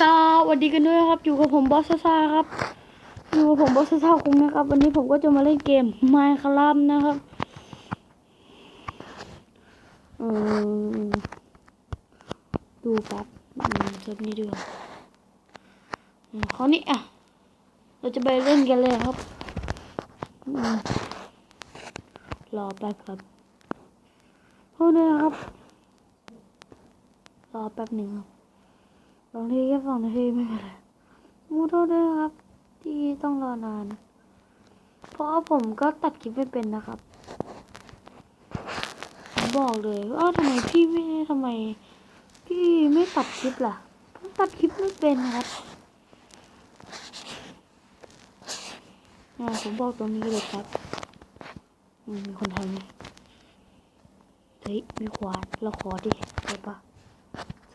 สวัสดีกันด้วยครับ อยู่กับผมบอสซ่าครับ อยู่กับผมบอสซ่าคงนะครับ วันนี้ผมก็จะมาเล่นเกม Minecraft นะครับเออดูครับอืมเซิร์ฟนี้ดีกว่าอืมคราวนี้อะ เราจะไปเล่นกันเลยครับรอแป๊บครับโทษด้ยนะครับ รอแป๊บหนึ่งครับ ลองทีแค่สองนาทีไม่เป็นไรมูโทษด้วยครับ ที่ต้องรอนาน เพราะผมก็ตัดคลิปไม่เป็นนะครับ ผมบอกเลยว่าทำไมพี่ไม่ทำไม พี่ไม่ตัดคลิปล่ะผมตัดคลิปไม่เป็นครับอ่ผมบอกตรงนี้เลยครับมมีคนไทยไหมเฮ้ยมีขวานเราขอดิได้ปะ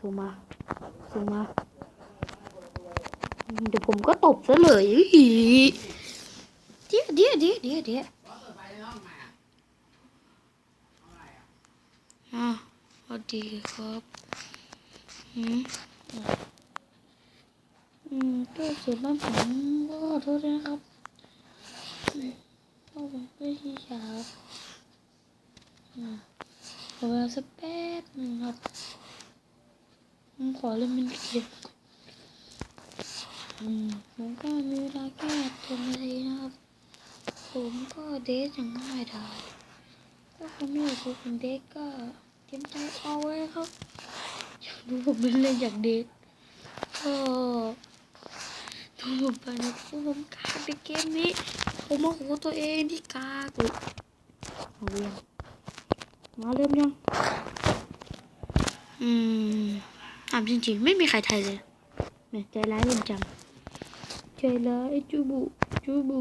สูมา สูมา เดี๋ยวผมก็ตบซะเลยเดี๋ยวเดี๋ยวเดี๋ยวเดี๋ยวเดี๋ยวอ่าสวัสดีครับอืมอืมก็เสียบ้านผมก็ขอโทษด้วยนะครับอืมเพราะผมไม่ที่เช้าอืมขอเวลาสักแป๊บนึงครับ ขอเล่นเป็นเกมอืมผมก็มีเวลาแค่เจ็ดนาทีนะครับ ผมก็เดทอย่างง่ายดายถ้าคุณไม่อยากดูผมเดทก็เตรียมใจเอาไว้ครับอยากดูผมเป็นเล่นอยากเดทก็ดูผมไปนะเพราะผมกากในเกมนี้ผมโมโหตัวเองที่กากเลยเอาเรียงมาเริ่มยังอืม ถามจริงๆ ไม่มีใครไทยเลยแหม่ใจร้ายจริงจังใจร้ายจูบุจูบุ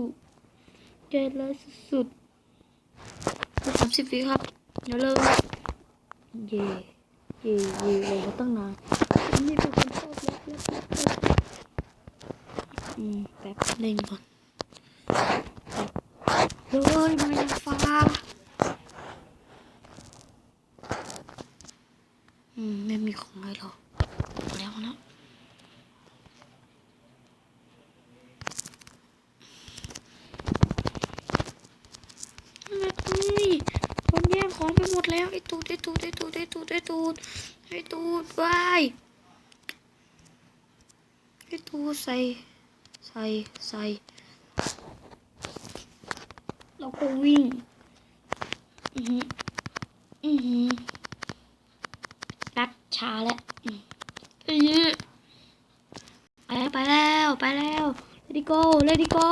ใจร้ายสุดๆสามสิบวิครับเดี๋ยวเริ่มเย่เย่เย่เลยมาตั้งนานอันนี่เป็นคนชอบเล็กเล็กเล็กเล็กอืมแป๊บเล่นก่อนแป๊บเฮ้ยมายังฟ้าอืมไม่มีของอะไรหรอกเอาแล้วนะ นี่คนแย่งของไปหมด แล้วไอ้ตูดไอ้ตูดไอ้ตูดไอ้ตูดไอ้ตูดไอ้ตูดวายไอ้ตูดใส่ใส่ใส่แล้วก็วิ่งอือหืออือหือแป๊บช้าแล้วอือไปแล้วไปแล้วไปแล้ว let it go let it go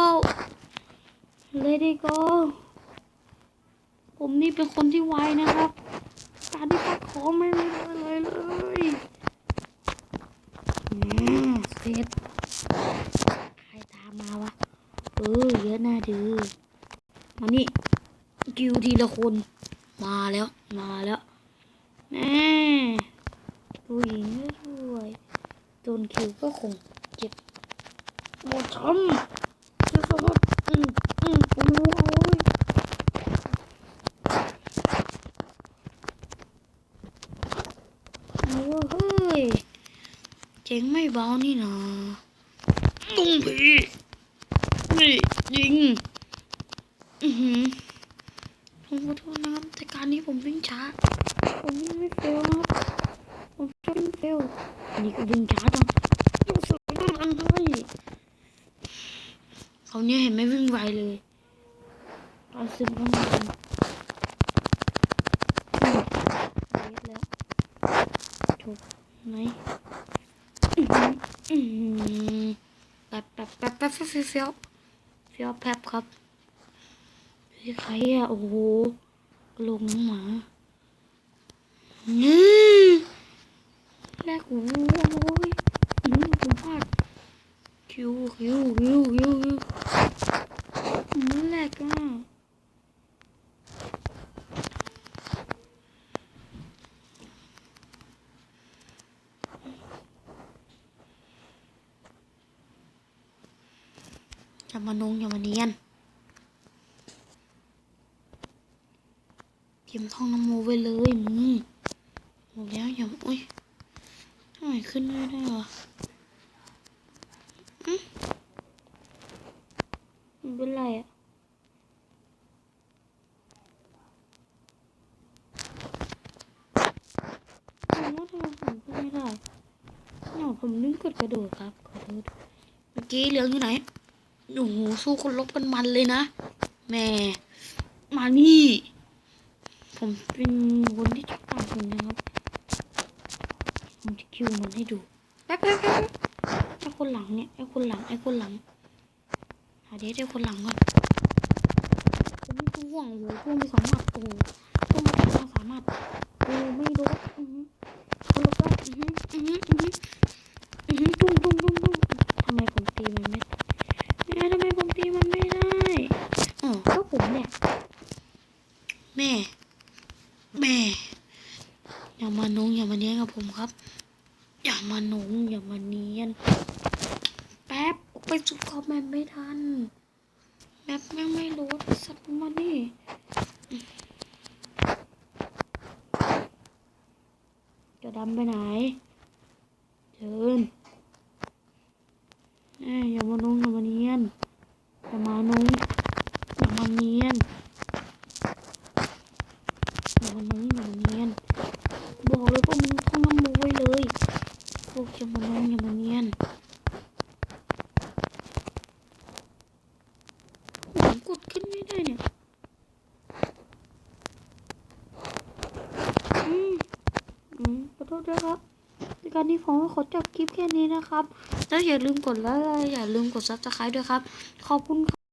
let it go ผมนี่เป็นคนที่ไวนะครับ การที่ปัดของไม่ได้เลยเลยอืมเสร็จใครตามมาวะ เออเยอะน่าดื้อมานี่กิวทีละคน มาแล้ว มาแล้วแน่ผู้หญิงก็ช่วยโดนคิวก็คงเจ็บหมดช้ำจะสมบอืมอืมโอ้ย โอ้เฮ้ย เจ๋งไม่เบานี่นะลุงผีนี่ยิง อือหือผมขอโทษนะครับแต่การนี้ผมวิ่งช้า ผมวิ่งไม่เฟลนะครับผมชอบวิ่งเฟลอันนี้ก็วิ่งช้าจังต้องสวยต้องอันให้เขาเนี่ยเห็นไหมวิ่งไวเลยตอนซึมก็มาอืมเละแล้วถูกไหมอื้อหืออื้อหือ แป๊บแป๊บแป๊บแป๊บเฟี้ยวเฟี้ยวเฟี้ยวฟิวแป๊บครับเฮ้ยใครอะโอ้โหลงหมานี่แรกโอ้โหโอ้ยอืมผมพลาดคิวคิวคิวคิวคิวแรกอ่ อย่ามานงอย่ามาเนียนเตรียมท่องน้ำโมไว้เลยมึงหมดแล้วอย่าอุ้ยทำไมขึ้นไม่ได้เหรอืมเป็นไรอะผมลืม่ได้หนอผมนึกดกระโดดครับขอโทษเมื่อกี้เหลืองอยู่ไหน โอ้โหสู้คนลบกันมันเลยนะแม่มานี่ ผมเป็นคนที่ชอบตามคนนะครับ ผมจะคิวมันให้ดูแป๊บแป๊บแป๊บไอ้คนหลังเนี่ยไอ้คนหลังไอ้คนหลังหาเดทไอ้คนหลังก่อนผมไม่รู้ห่วงโอ้โหพวกมีสองหมัดโอ้โหพวกมีสองสามหมัดโอ้ไม่รู้อือหือคนลุกแล้อือหืออือหืออือหืออือหือตุ้งตุ้งตุ้งตุ้งทำไมผมตีมันไม่แม่ทำไมผมตีมันไม่ได้อ๋อก็ผมเนี่ยแม่ แม่ อย่ามาหนงอย่ามาเนียนกับผมครับ อย่า มาหนงอย่ามาเนียน แป๊บไปจุดคอมแมนไม่ทันแป๊บแม่งไม่รู้สัตว์มานี่จะดำไปไหนเชิญเอ้ยอย่ามาหนงอย่ามาเนียนอย่ามาหนงอย่ามาเนียนอย่ามาหนงอย่ามาเนียน บอกเลยพวกมึงท่องน้ำมูไว้เลย พวก อย่ามาน้องอย่ามาเนียนผมกดขึ้นไม่ได้เนี่ยอืมอืมขอโทษด้วยครับในการที่ผมขอจบคลิปแค่นี้นะครับ แล้วอย่าลืมกดไลค์และอย่าลืมกดซับสไครต์ด้วยครับ ขอบคุณครับ